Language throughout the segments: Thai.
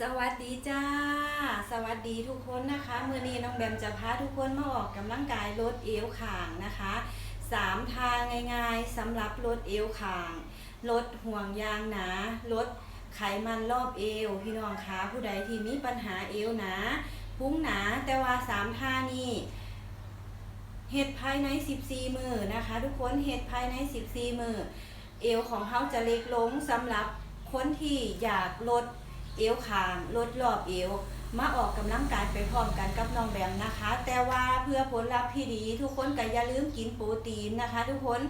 สวัสดีจ้า สวัสดีทุกคนนะคะเมื่อนี้น้องแบมจะพาทุกคนมาออกกำลังกายลดเอวข่างนะคะสามทางง่ายๆสำหรับลดเอวข่างลดห่วงยางหนาลดไขมันรอบเอว พี่น้องคะผู้ใดที่มีปัญหาเอวหนาพุ้งหนาแต่ว่าสามท่านี้เฮ็ดภายใน 14 มือนะคะ ทุกคนเฮ็ดภายใน 14 มือเอวของเขาจะเล็กลงสำหรับคนที่อยากลด เอวคางลดรอบเอวมาออกกำลังกายไปพร้อมกันกับน้องแบมนะคะ แต่ว่าเพื่อผลลัพธ์ที่ดี ทุกคนก็อย่าลืมกินโปรตีนนะคะ ทุกคน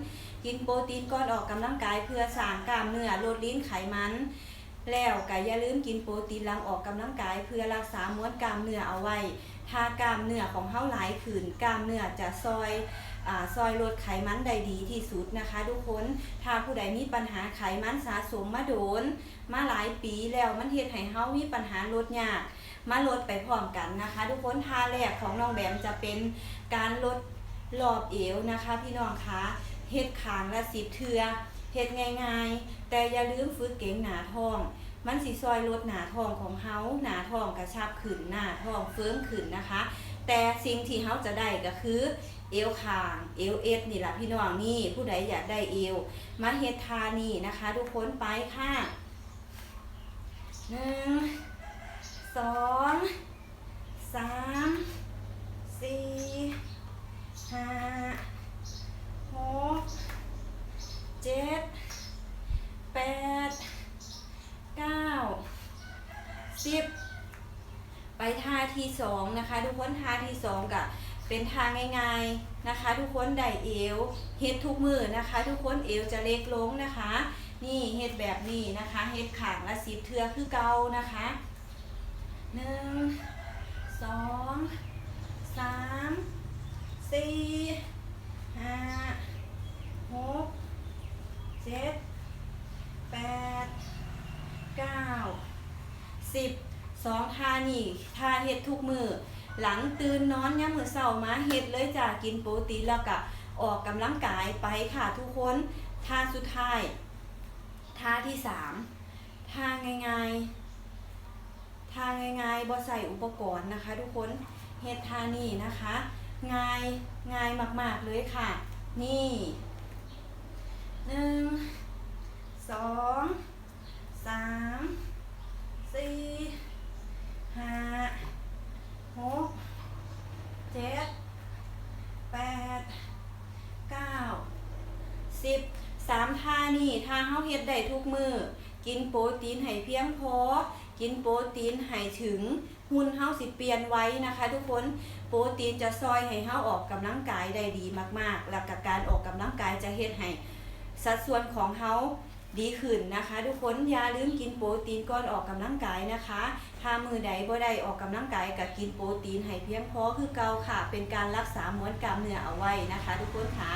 กินโปรตีนก่อนออกกำลังกายเพื่อสร้างกล้ามเนื้อลดลิ้นไขมัน แล้วก็อย่าลืมกินโปรตีนหลังออกกำลังกาย เพื่อรักษาม้วนกล้ามเนื้อเอาไว้ ถ้ากล้ามเนื้อของเฮาหลายขึ้นกล้ามเนื้อจะซอย ซอยลดไขมันได้ดีที่สุดนะคะ ทุกคนถ้าผู้ใดมีปัญหาไขมันสะสมมาโดน มาหลายปีแล้วมันเฮ็ดให้เฮามีปัญหาลดยาก มาลดไปพร้อมกันนะคะ ทุกคนท่าแรกของน้องแบมจะเป็นการลดรอบเอวนะคะ พี่น้องคะเฮ็ดขางละสิบเทือเฮ็ดง่าย ๆ แต่อย่าลืมฝึกเก่งหนาท้อง มันสิซอยลดหนาทองของเฮาหนาทองกระชับขึ้นหน้าทองเฟิร์มขึ้นนะคะ แต่สิ่งที่เฮาจะได้ก็คือเอวคางเอวเอสนี่แหละพี่น้องนี่ผู้ใดอยากได้เอวมาเฮดทานี่นะคะ ทุกคนไปค่ะหนึ่งสองสามสี่ห้าหกเจ็ดแปดเก้า สิบไปท่าที่สองนะคะทุกคนท่าที่สองกับเป็นท่าง่ายๆนะคะ ทุกคนได้เอวเฮ็ดทุกมือนะคะ ทุกคนเอวจะเล็กลงนะคะ นี่เฮ็ดแบบนี้นะคะเฮ็ดขางละสิบเทือคือเก่านะคะหนึ่งสองสามสี่ 10 2ทานี่ทาเฮ็ดทุกมือ หลังตื่นนอนย่ามมือเสามาเฮ็ดเลยจ้ากินโปรตีนแล้วก็ออกกำลังกายไปค่ะทุกคนทาสุดท้ายท่าที่สามท่าง่ายๆท่าง่ายๆบ่ใส่อุปกรณ์นะคะ ทุกคนเฮ็ดท่านี่นะคะ ง่ายง่ายมากๆเลยค่ะ นี่หนึ่ง สิบสามท่านี่ท่าเฮาเฮ็ดได้ทุกมือกินโปรตีนให้เพียงพอ กินโปรตีนให้ถึงหุ่นเฮาสิเปลี่ยนไว้นะคะ ทุกคนโปรตีนจะซอยให้เฮาออกกำลังกายได้ดีมากๆ แล้วกับการออกกำลังกายจะเฮ็ดให้สัดส่วนของเฮาดีขึ้นนะคะ ทุกคนอย่าลืมกินโปรตีนก่อนออกกำลังกายนะคะ ถ้ามือใดบ่ได้ออกกำลังกายก็กินโปรตีนให้เพียงพอคือเก่าค่ะ เป็นการรักษามวนกล้ามเนื้อเอาไว้นะคะ ทุกคนค่ะ